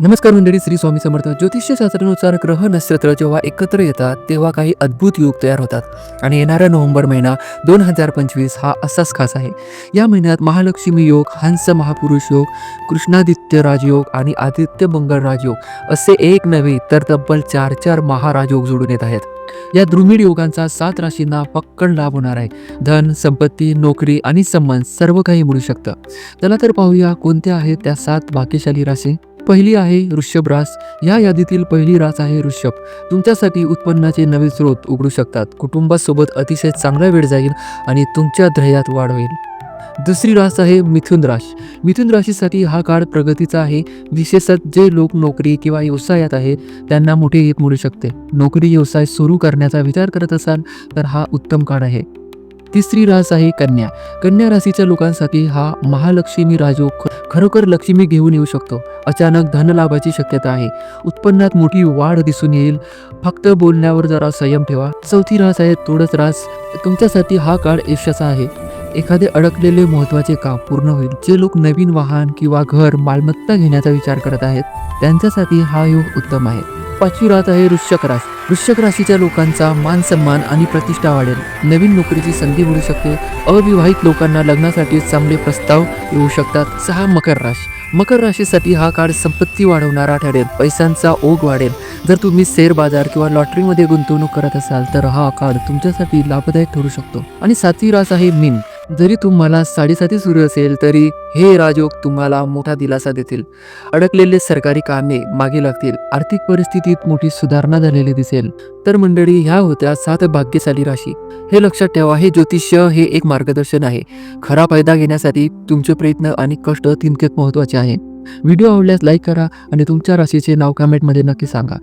नमस्कार मंडळी श्री स्वामी समर्थ. ज्योतिष शास्त्रानुसार ग्रह नक्षत्र जेव्हा एकत्र येतात तेव्हा काही अद्भुत योग तयार होतात. आणि येणारा नोव्हेंबर महिना दोन हजार पंचवीस हा असाच खास आहे. या महिन्यात महालक्ष्मी योग हंस महापुरुष योग कृष्णादित्य राजयोग आणि आदित्य मंगळ राजयोग असे एक नव्हे तर तब्बल चार चार महाराजयोग जोडून येत आहेत. या द्रुमिड योगांचा सात राशींना पक्कड लाभ होणार आहे. धन संपत्ती नोकरी आणि सन्मान सर्व काही मिळू शकतं. चला तर पाहूया कोणत्या आहेत त्या सात भाग्यशाली राशी. पहिली आहे ऋषभ रास. या यादीतील पहिली रास आहे ऋषभ तुमच्यासाठी उत्पन्नाचे नवे स्रोत उघडू शकतात. कुटुंबासोबत अतिशय चांगला वेळ जाईल आणि तुमच्या ध्येयात वाढ होईल. दुसरी रास आहे मिथुन राश. मिथुन राशीसाठी हा काळ प्रगतीचा आहे. विशेषतः जे लोक नोकरी किंवा व्यवसायात आहे त्यांना मोठे हित मिळू शकते. नोकरी व्यवसाय सुरू करण्याचा विचार करत असाल तर हा उत्तम काळ आहे. तिसरी रास आहे कन्या. कन्या राशीच्या लोकांसाठी हा महालक्ष्मी राजयोग खरोखर लक्ष्मी घेऊन येऊ शकतो. अचानक धनलाभाची शक्यता आहे. उत्पन्नात मोठी वाढ दिसून येईल. फक्त बोलण्यावर जरा संयम ठेवा. चौथी रास आहे तोडच रास. तुमच्यासाठी हा काळ यशाचा आहे. एखादे अडकलेले महत्त्वाचे काम पूर्ण होईल. जे लोक नवीन वाहन किंवा घर मालमत्ता घेण्याचा विचार करत आहेत त्यांच्यासाठी हा योग उत्तम आहे. पाचवी रास आहे वृश्चक रास वृश्चक राशीच्या लोकांचा मान सन्मान आणि प्रतिष्ठा वाढेल. नवीन नोकरीची संधी मिळू शकते. अविवाहित लोकांना लग्नासाठी चांगले प्रस्ताव येऊ शकतात. सहा मकर राशी. मकर राशीसाठी हा काळ संपत्ती वाढवणारा ठरेल. पैशांचा ओघ वाढेल. जर तुम्ही शेअर बाजार किंवा लॉटरीमध्ये गुंतवणूक करत असाल तर हा काळ तुमच्यासाठी लाभदायक ठरू शकतो. आणि सातवी रास आहे मीन. जरी तुम्हाला साडेसाती सुरू असेल तरी हे राजयोग तुम्हाला मोठा दिलासा देतील. अडकलेले सरकारी कामे मागे लागतील. आर्थिक परिस्थितीत मोठी सुधारणा झालेली दिसेल. तर मंडळी ह्या होत्या सात भाग्यशाली राशी. हे लक्षात ठेवा हे ज्योतिष्य हे एक मार्गदर्शन आहे. खरा फायदा घेण्यासाठी तुमचे प्रयत्न आणि कष्ट तितकेच महत्त्वाचे आहे. व्हिडिओ आवडल्यास लाईक करा आणि तुमच्या राशीचे नाव कमेंटमध्ये नक्की सांगा.